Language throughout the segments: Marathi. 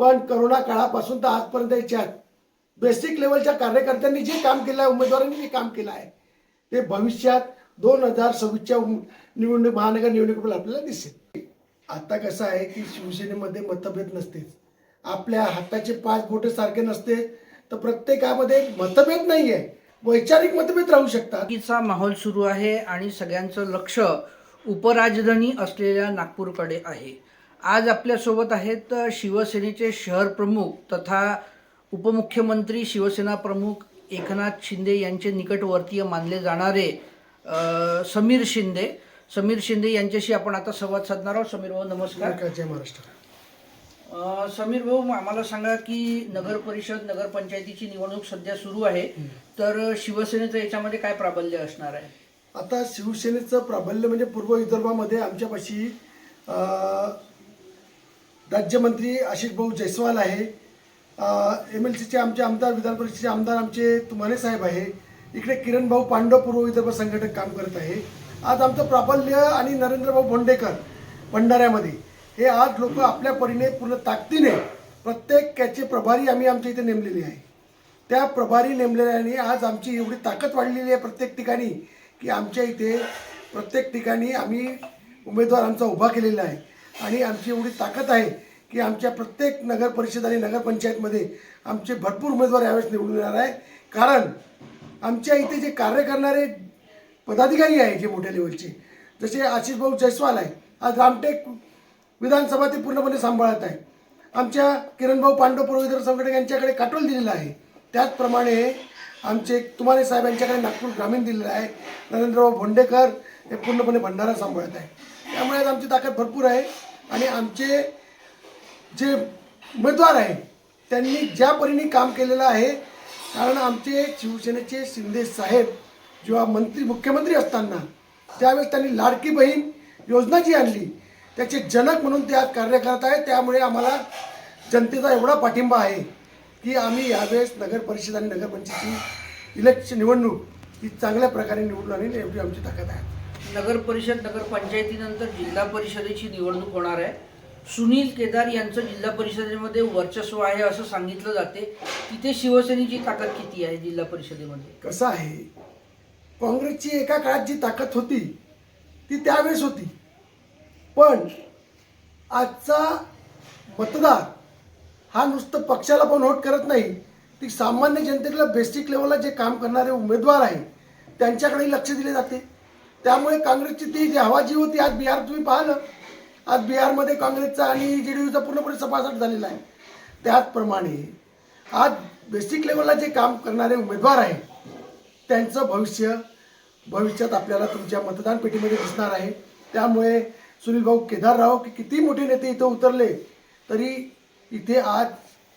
पण करोना काळापासून तर आजपर्यंत याच्यात बेसिक लेवलच्या कार्यकर्त्यांनी जे काम केलं आहे उमेदवारांनी जे काम केलं आहे ते भविष्यात दोन हजार सव्वीसच्या निवडणूक महानगर निवडणुकीमध्ये आपल्याला दिसेल. आता कसं आहे की शिवसेनेमध्ये मतभेद नसतेच. आपल्या हाताचे पाच बोटे सारखे नसते तर प्रत्येकामध्ये मतभेद नाही आहे वैचारिक मतभेद राहू शकतात. तिचा माहोल सुरू आहे आणि सगळ्यांचं लक्ष उपराजधानी असलेल्या नागपूरकडे आहे. आज आपल्यासोबत आहेत शिवसेनेचे शहर प्रमुख तथा उपमुख्यमंत्री शिवसेना प्रमुख एकनाथ शिंदे यांचे निकटवर्तीय मानले जाणारे समीर शिंदे. समीर शिंदे यांच्याशी आपण आता संवाद साधणार आहोत. समीर भाऊ नमस्कार. जय महाराष्ट्र. समीर भाऊ आम्हाला सांगा की नगर परिषद नगरपंचायतीची निवडणूक सध्या सुरू आहे. तर शिवसेनेचं याच्यामध्ये काय प्राबल्य असणार आहे? आता शिवसेनेचं प्राबल्य म्हणजे पूर्व विदर्भामध्ये आमच्यापाशी राज्यमंत्री आशिष भाऊ जयस्वाल आहे. एम एल सीचे आमचे आमदार विधान परिषदेचे आमदार आमचे तुमाने साहेब आहे. इकडे किरण भाऊ पांडव पूर्व विदर्भ संघटक काम करत आहे. आज आमचं प्राबल्य आणि नरेंद्रभाऊ भोंडेकर भंडाऱ्यामध्ये. हे आज लोक आपल्या परीने पूर्ण ताकदीने प्रत्येकाचे प्रभारी आम्ही आमच्या इथे नेमलेले आहे. त्या प्रभारी नेमलेल्याने आज आमची एवढी ताकद वाढलेली आहे प्रत्येक ठिकाणी की आमच्या इथे प्रत्येक ठिकाणी आम्ही उमेदवार आमचा उभा केलेला आहे. आणि आमची एवढी ताकद आहे की आमच्या प्रत्येक नगर परिषद आणि नगरपंचायतमध्ये आमचे भरपूर उमेदवार यावेळेस निवडून येणार आहे. कारण आमच्या इथे जे कार्य करणारे पदाधिकारी आहे जे मोठ्या लेवलचे जसे आशिष भाऊ जयस्वाल आहे आज रामटेक विधानसभा ते पूर्णपणे सांभाळत आहे. आमच्या किरणभाऊ पांडव पूर्वविदर्भ संघटक यांच्याकडे काटोल दिलेला आहे. त्याचप्रमाणे आमचे तुमाने साहेब यांच्याकडे नागपूर ग्रामीण दिलेलं आहे. नरेंद्रभाऊ भोंडेकर हे पूर्णपणे भंडारा सांभाळत आहे. त्यामुळे आज आमची ताकद भरपूर आहे. आणि आमचे जे उमेदवार आहे त्यांनी ज्या परीने काम केलेलं आहे कारण आमचे शिवसेनेचे शिंदे साहेब जेव्हा मंत्री मुख्यमंत्री असताना त्यावेळेस त्यांनी लाडकी बहीण योजना जी आणली त्याचे जनक म्हणून ते आज कार्य करत आहे त्यामुळे आम्हाला जनतेचा एवढा पाठिंबा आहे की आम्ही यावेळेस नगर परिषद आणि नगरपंचायतीची इलेक्शन निवडणूक ही चांगल्या प्रकारे निवडून आणेल एवढी आमची ताकद आहे. नगर परिषद नगरपंचायतीनंतर जिल्हा परिषदेची निवडणूक होणार आहे. सुनील केदार यांचं जिल्हा परिषदेमध्ये वर्चस्व आहे असं सांगितलं जाते. तिथे शिवसेनेची ताकद किती आहे जिल्हा परिषदेमध्ये? कसं आहे? काँग्रेसची एका काळात जी ताकद होती ती त्यावेळेस होती. पण आजचा मतदार हा नुसतं पक्षाला पण वोट करत नाही. ती सामान्य जनतेला बेसिक लेवलला जे काम करणारे उमेदवार आहे त्यांच्याकडे लक्ष दिले जाते. त्यामुळे काँग्रेसची ती जी हवा जी होती आज बिहार तुम्ही पाहिलं. आज बिहारमध्ये काँग्रेसचा आणि जे डी यूचा पूर्णपणे सभासद झालेला आहे. त्याचप्रमाणे आज बेसिक लेवलला जे काम करणारे उमेदवार आहे त्यांचं भविष्य भविष्यात आपल्याला तुमच्या मतदान पेटीमध्ये दिसणार आहे. त्यामुळे सुनील भाऊ केदारराव की किती मोठे नेते इथं उतरले तरी इथे आज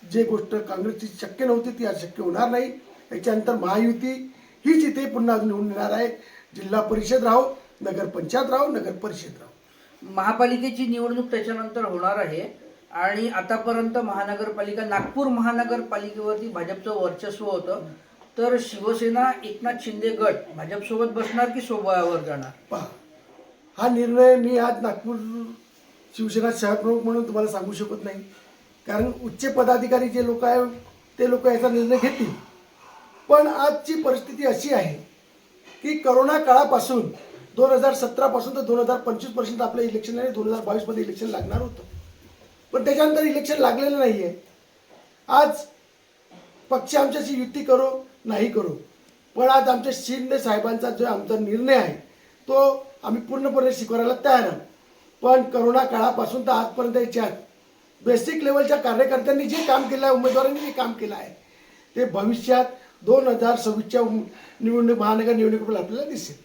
जे गोष्ट काँग्रेसची शक्य नव्हती ती आज शक्य होणार नाही. याच्यानंतर महायुती हीच इथे पुन्हा निवडून येणार आहे. जिल्हा परिषद राहो नगरपंचायत राहो नगर परिषद राहो. महापालिकेची निवडणूक त्याच्यानंतर होणार आहे. आणि आतापर्यंत महानगरपालिका नागपूर महानगरपालिकेवरती भाजपचं वर्चस्व होतं. तर शिवसेना एकनाथ शिंदे गट भाजपसोबत बसणार की सोबळावर जाणार? पहा हा निर्णय मी आज नागपूर शिवसेना शहरप्रमुख म्हणून तुम्हाला सांगू शकत नाही. कारण उच्च पदाधिकारी जे लोक आहे ते लोक याचा निर्णय घेतील. पण आजची परिस्थिती अशी आहे की करोना काळापासून दोन हजार सतरापासून तर दोन हजार पंचवीसपर्यंत आपलं इलेक्शन नाही दोन हजार बावीसमध्ये इलेक्शन लागणार होतं. पण त्याच्यानंतर इलेक्शन लागलेलं नाही आहे आज पक्ष आमच्याशी युती करो नाही करो. पण आज आमच्या शिंदे साहेबांचा जो आमचा निर्णय आहे तो आम्ही पूर्णपणे स्वीकारायला तयार आहोत. पण करोना काळापासून तर आजपर्यंत याच्यात बेसिक लेवलच्या कार्यकर्त्यांनी जे काम केलं आहे उमेदवारांनी जे काम केलं आहे ते भविष्यात दोन हजार सव्वीसच्या निवडणूक महानगर निवडणुकीमध्ये आपल्याला दिसेल.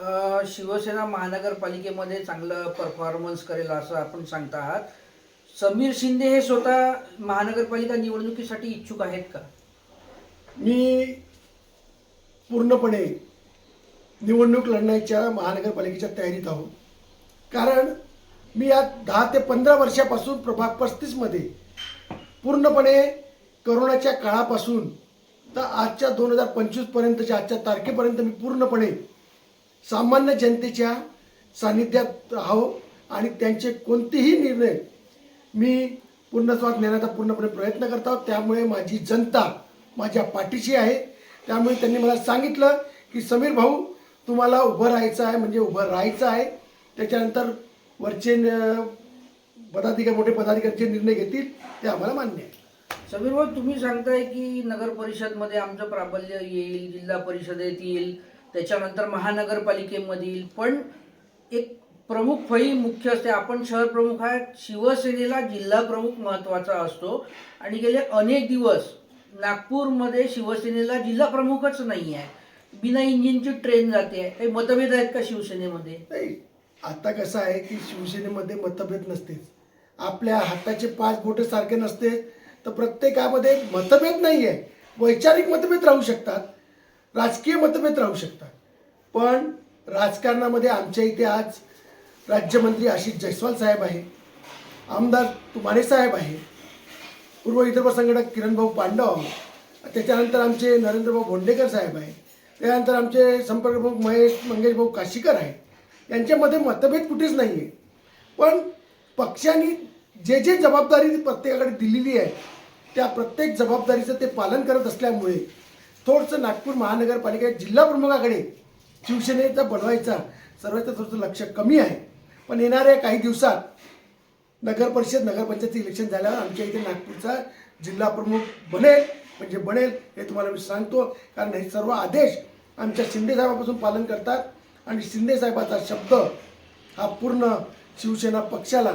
अ, शिवसेना महानगरपालिकेमध्ये चांगलं परफॉर्मन्स करेल असं आपण सांगता आहात. समीर शिंदे हे स्वतः महानगरपालिका निवडणुकीसाठी इच्छुक आहेत का? मी पूर्णपणे निवडणूक लढण्याच्या महानगरपालिकेच्या तयारीत आहोत. कारण मी या दहा ते पंधरा वर्षापासून प्रभाग पस्तीसमध्ये पूर्णपणे करोनाच्या काळापासून तर आजच्या दोन हजार पंचवीसपर्यंतच्या आजच्या तारखेपर्यंत मी पूर्णपणे सामान्य जनतेच्या सान्निध्यात राहावं आणि त्यांचे कोणतेही निर्णय मी पूर्णस्वाद नेण्याचा पूर्णपणे प्रयत्न करत आहोत. त्यामुळे माझी जनता माझ्या पाठीशी आहे. त्यामुळे त्यांनी मला सांगितलं की समीर भाऊ तुम्हाला उभं राहायचं आहे म्हणजे उभं राहायचं आहे. त्याच्यानंतर वरचे न- पदाधिकारी मोठे पदाधिकारीचे निर्णय घेतील ते आम्हाला मान्य आहे. समीर भाऊ तुम्ही सांगताय की नगर परिषदमध्ये आमचं प्राबल्य येईल जिल्हा परिषदेत येईल त्याच्यानंतर महानगरपालिकेमधील पण एक प्रमुख फळी मुख्य असते. आपण शहर प्रमुख आहे शिवसेनेला जिल्हा प्रमुख महत्त्वाचा असतो. आणि गेले अनेक दिवस नागपूरमध्ये शिवसेनेला जिल्हा प्रमुखच नाही आहे. बिना इंजिनची ट्रेन जाते. काही मतभेद आहेत का शिवसेनेमध्ये? नाही आता कसं आहे की शिवसेनेमध्ये मतभेद नसतेच. आपल्या हाताचे पाच बोटे सारखे नसते तर प्रत्येकामध्ये मतभेद नाही आहे वैचारिक मतभेद राहू शकतात. राजकीय मतभेद राहू शकतात. पण राजकारणामध्ये आमच्या इथे आज राज्यमंत्री आशिष जयस्वाल साहेब आहे आमदार तुमाने साहेब आहे पूर्व विदर्भ संघटक किरणभाऊ पांडव त्याच्यानंतर आमचे नरेंद्रभाऊ भोंडेकर साहेब आहे त्यानंतर आमचे संपर्कप्रमुख महेश मंगेश भाऊ काशीकर आहे. यांच्यामध्ये मतभेद कुठेच नाही आहे पण पक्षांनी जे जे जबाबदारी प्रत्येकाकडे दिलेली आहे त्या प्रत्येक जबाबदारीचं ते पालन करत असल्यामुळे थोडंसं नागपूर महानगरपालिका जिल्हा प्रमुखाकडे शिवसेनेचा बनवायचा सर्वांचं थोडंसं लक्ष कमी आहे. पण येणाऱ्या काही दिवसात नगर परिषद नगरपंचायत इलेक्शन झाल्यावर आमच्या इथे नागपूरचा जिल्हा प्रमुख बनेल. म्हणजे बनेल हे तुम्हाला मी सांगतो. कारण हे सर्व आदेश आमच्या शिंदे साहेबापासून पालन करतात. आणि शिंदे साहेबाचा शब्द हा पूर्ण शिवसेना पक्षाला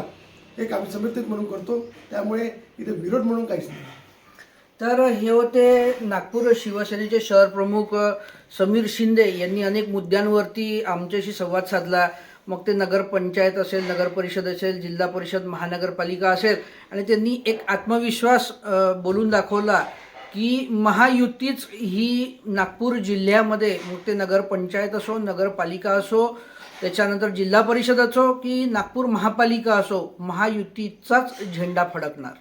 एक आम्ही समर्थित म्हणून करतो. त्यामुळे इथे विरोध म्हणून काहीच नाही. तर हे होते नागपूर शिवसेनेचे शहर प्रमुख समीर शिंदे यांनी अनेक मुद्द्यांवरती आमच्याशी संवाद साधला. मग ते नगरपंचायत असेल नगर परिषद असेल जिल्हा परिषद महानगरपालिका असेल आणि त्यांनी एक आत्मविश्वास बोलून दाखवला की महायुतीच ही नागपूर जिल्ह्यामध्ये मग ते नगरपंचायत असो नगरपालिका असो त्याच्यानंतर जिल्हा परिषद असो की नागपूर महापालिका असो महायुतीचाच झेंडा फडकणार.